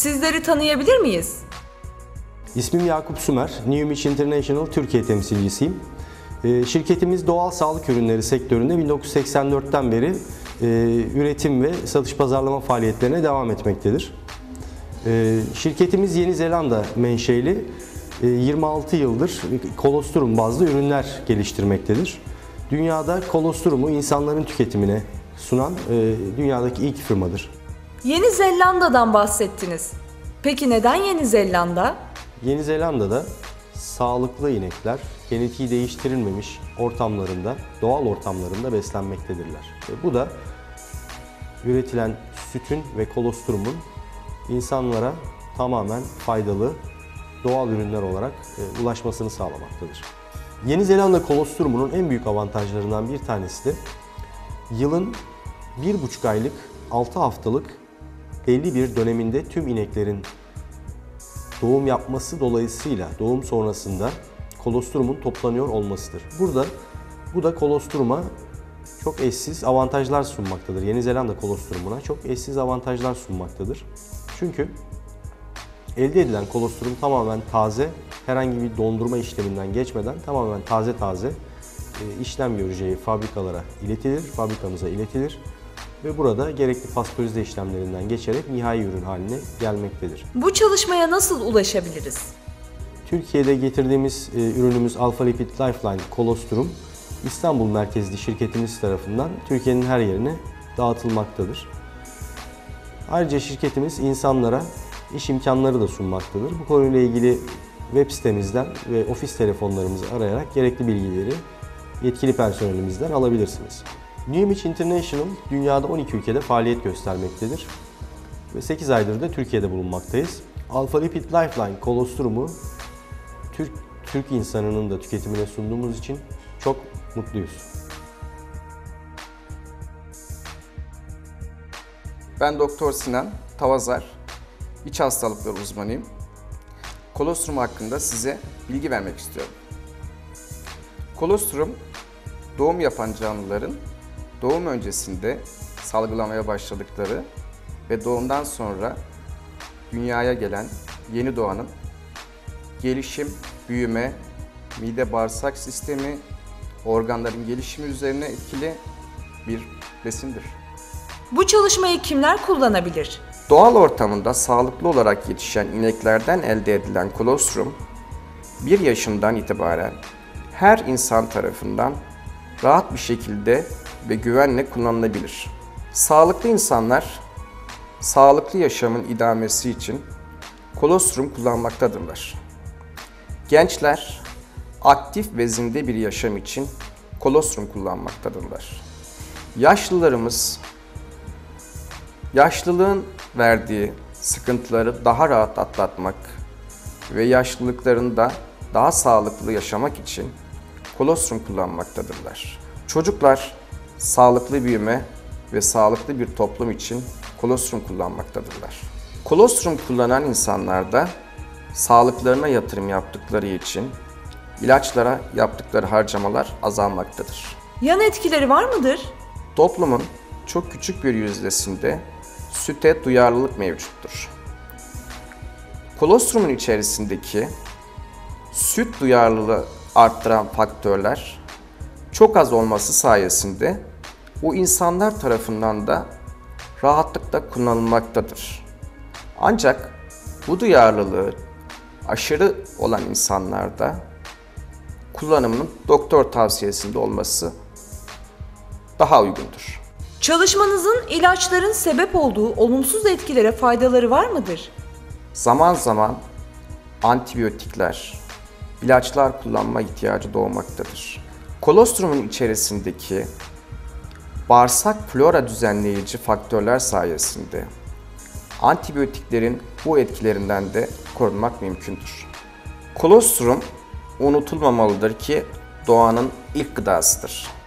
Sizleri tanıyabilir miyiz? İsmim Yakup Sümer, New Mitch International Türkiye temsilcisiyim. Ee, Şirketimiz doğal sağlık ürünleri sektöründe 1984'ten beri e, üretim ve satış pazarlama faaliyetlerine devam etmektedir. Ee, Şirketimiz Yeni Zelanda menşeli e, 26 yıldır kolostrum bazlı ürünler geliştirmektedir. Dünyada kolostrumu insanların tüketimine sunan e, dünyadaki ilk firmadır. Yeni Zelanda'dan bahsettiniz. Peki neden Yeni Zelanda? Yeni Zelanda'da sağlıklı inekler genetiği değiştirilmemiş ortamlarında, doğal ortamlarında beslenmektedirler. Ve bu da üretilen sütün ve kolostrumun insanlara tamamen faydalı doğal ürünler olarak e, ulaşmasını sağlamaktadır. Yeni Zelanda kolostrumunun en büyük avantajlarından bir tanesi de yılın bir buçuk aylık 6 haftalık belli bir döneminde tüm ineklerin doğum yapması dolayısıyla doğum sonrasında kolostrumun toplanıyor olmasıdır. Burada bu da kolostruma çok eşsiz avantajlar sunmaktadır. Yeni Zelanda kolostrumuna çok eşsiz avantajlar sunmaktadır. Çünkü elde edilen kolostrum tamamen taze, herhangi bir dondurma işleminden geçmeden tamamen taze taze e, işlem göreceği fabrikalara iletilir, fabrikamıza iletilir ve burada gerekli pastörize işlemlerinden geçerek nihai ürün haline gelmektedir. Bu çalışmaya nasıl ulaşabiliriz? Türkiye'de getirdiğimiz e, ürünümüz Alpha Lipid Lifeline Colostrum İstanbul merkezli şirketimiz tarafından Türkiye'nin her yerine dağıtılmaktadır. Ayrıca şirketimiz insanlara iş imkanları da sunmaktadır. Bu konuyla ilgili web sitemizden ve ofis telefonlarımızı arayarak gerekli bilgileri yetkili personelimizden alabilirsiniz. New Mitch International dünyada 12 ülkede faaliyet göstermektedir ve 8 aydır da Türkiye'de bulunmaktayız. Alpha Lipid Lifeline kolostrumu Türk Türk insanının da tüketimine sunduğumuz için çok mutluyuz. Ben Doktor Sinan Tavazar, iç hastalıkları uzmanıyım. Kolostrum hakkında size bilgi vermek istiyorum. Kolostrum, doğum yapan canlıların doğum öncesinde salgılamaya başladıkları ve doğumdan sonra dünyaya gelen yeni doğanın gelişim, büyüme, mide bağırsak sistemi, organların gelişimi üzerine etkili bir besindir. Bu çalışmayı kimler kullanabilir? Doğal ortamında sağlıklı olarak yetişen ineklerden elde edilen kolostrum 1 yaşından itibaren her insan tarafından rahat bir şekilde ve güvenle kullanılabilir. Sağlıklı insanlar sağlıklı yaşamın idamesi için kolostrum kullanmaktadırlar. Gençler aktif ve zinde bir yaşam için kolostrum kullanmaktadırlar. Yaşlılarımız yaşlılığın verdiği sıkıntıları daha rahat atlatmak ve yaşlılıklarında daha sağlıklı yaşamak için kolostrum kullanmaktadırlar. Çocuklar sağlıklı büyüme ve sağlıklı bir toplum için kolostrum kullanmaktadırlar. Kolostrum kullanan insanlarda sağlıklarına yatırım yaptıkları için ilaçlara yaptıkları harcamalar azalmaktadır. Yan etkileri var mıdır? Toplumun çok küçük bir yüzdesinde süte duyarlılık mevcuttur. Kolostrumun içerisindeki süt duyarlılığı arttıran faktörler çok az olması sayesinde bu insanlar tarafından da rahatlıkla kullanılmaktadır. Ancak bu duyarlılığı aşırı olan insanlarda kullanımının doktor tavsiyesinde olması daha uygundur. Çalışmanızın ilaçların sebep olduğu olumsuz etkilere faydaları var mıdır? Zaman zaman antibiyotikler, ilaçlar kullanma ihtiyacı doğmaktadır. Kolostrumun içerisindeki bağırsak flora düzenleyici faktörler sayesinde antibiyotiklerin bu etkilerinden de korunmak mümkündür. Kolostrum unutulmamalıdır ki doğanın ilk gıdasıdır.